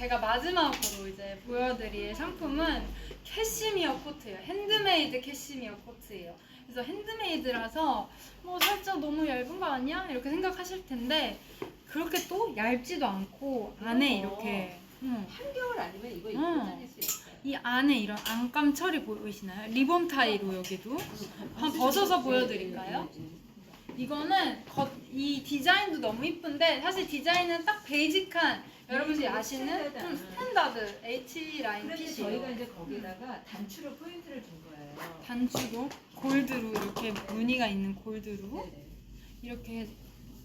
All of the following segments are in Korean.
제가 마지막으로 이제 보여드릴 상품은 캐시미어 코트예요. 핸드메이드 캐시미어 코트예요. 그래서 핸드메이드라서 뭐 살짝 너무 얇은 거 아니야? 이렇게 생각하실 텐데 그렇게 또 얇지도 않고 안에 이렇게 음, 한겨울 아니면 이거 입고 음. 다닐 수 있어요. 이 안에 이런 안감 처리 보이시나요? 리본 타이로 여기도 한번 벗어서 보여드릴까요? 이거는 겉, 이 디자인도 너무 이쁜데 사실 디자인은 딱 베이직한 여러분들이 아시는 스탠다드. 좀 스탠다드 H 라인 그런데 핏이에요. 저희가 이제 거기다가 단추로 포인트를 준 거예요. 단추로 골드로 이렇게 무늬가 있는 골드로 네네. 이렇게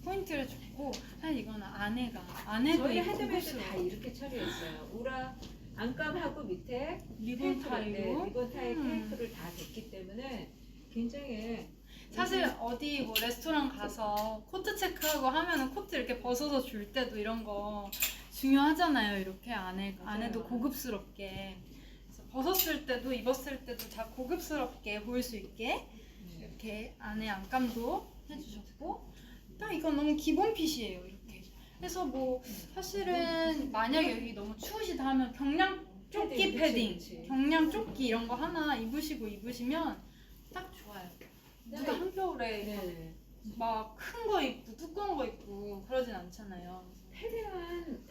포인트를 줬고 사실 이거는 안에가 안에도 저희 이 헤드메이드. 다 이렇게 처리했어요. 우라 안감하고 밑에 리본 네, 리본 타이 음. 테이프를 다 됐기 때문에 굉장히 사실 어디 뭐 레스토랑 가서 코트 체크하고 하면은 코트 이렇게 벗어서 줄 때도 이런 거 중요하잖아요. 이렇게 안에 안에도. 고급스럽게 그래서 벗었을 때도 입었을 때도 다 고급스럽게 보일 수 있게 이렇게 안에 안감도 해주셨고 딱 이건 너무 기본 핏이에요. 이렇게 그래서 뭐 사실은 만약에 여기 너무 추우시다 하면 경량 조끼 패딩, 그치, 패딩, 그치. 경량 조끼 이런 거 하나 입으시고 입으시면 딱 좋아요. 누가 네. 한겨울에 네. 막큰 거 입고 두꺼운 거 입고 그러진 않잖아요. 패딩은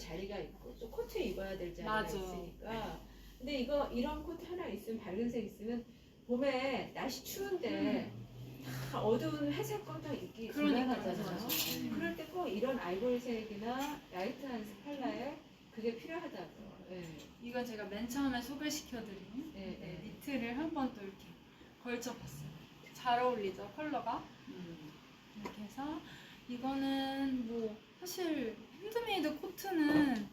자리가 있고 또 코트 입어야 될 자리가 맞아. 있으니까 근데 이거 이런 코트 하나 있으면 밝은색 있으면 봄에 날씨 추운데 다 어두운 회색 거도 입기 음. 그러니까요. 곤란하잖아요. 그럴 때 꼭 이런 아이보리색이나 라이트한 컬러에 그게 필요하다고. 예. 이건 제가 맨 처음에 소개시켜드린 네, 네, 네. 니트를 한 번 또 이렇게 걸쳐봤어요. 잘 어울리죠 컬러가 음. 이렇게 해서 이거는 뭐 사실 핸드메이드 코트는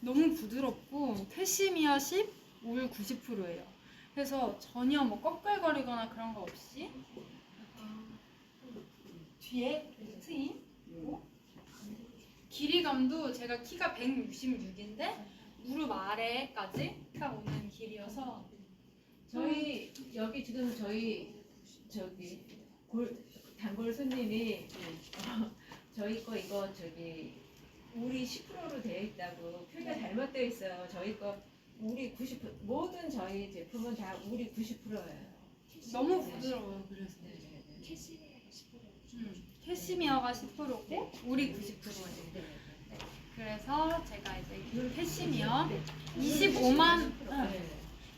너무 부드럽고 캐시미어 10, 울 90%예요. 그래서 전혀 뭐 꺼끌거리거나 그런 거 없이 뒤에 트임 길이감도 제가 키가 166인데 무릎 아래까지 딱 오는 길이어서 저희 여기 지금 저희 저기 골 단골 손님이 어, 저희 거 이거 저기 우리 10%로 되어 있다고 표기가 잘못되어 있어요. 저희 거 우리 90% 모든 저희 제품은 다 우리 90%예요. 너무 부드러워요. 그래서 음, 캐시미어가 10%고 우리 90%예요. 그래서 제가 이제 이 캐시미어 25만 응,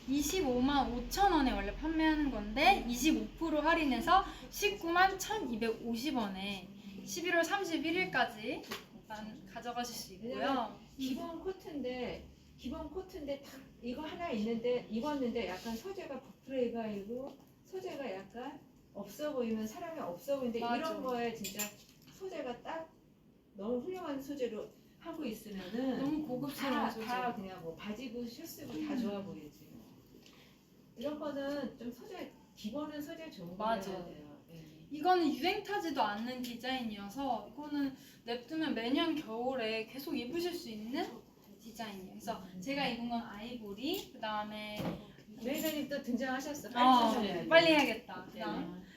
25만 5천 원에 원래 판매하는 건데 25% 할인해서 19만 1,250원에 11월 31일까지 일단 가져가실 수 있고요. 기본 코트인데 기본 코트인데 딱 이거 하나 있는데 입었는데 약간 소재가 부프레이바이고 소재가 약간 없어 보이면 사람이 없어 보이는데 맞아. 이런 거에 진짜 소재가 딱 너무 훌륭한 소재로 하고 있으면은 너무 고급스러운 다, 소재. 다 그냥 뭐 바지고 슈스고 다 음. 좋아 보이지. 이런 거는 좀 소재 기본은 소재 좋은 거 맞아. 해야 돼요. 예. 이거는 유행 타지도 않는 디자인이어서 이거는 냅두면 매년 겨울에 계속 입으실 수 있는 디자인이에요. 그래서 제가 입은 건 아이보리, 그 다음에 매니저님 또 등장하셨어. 빨리 어, 설명해야지. 빨리 해야겠다. 네. 그다음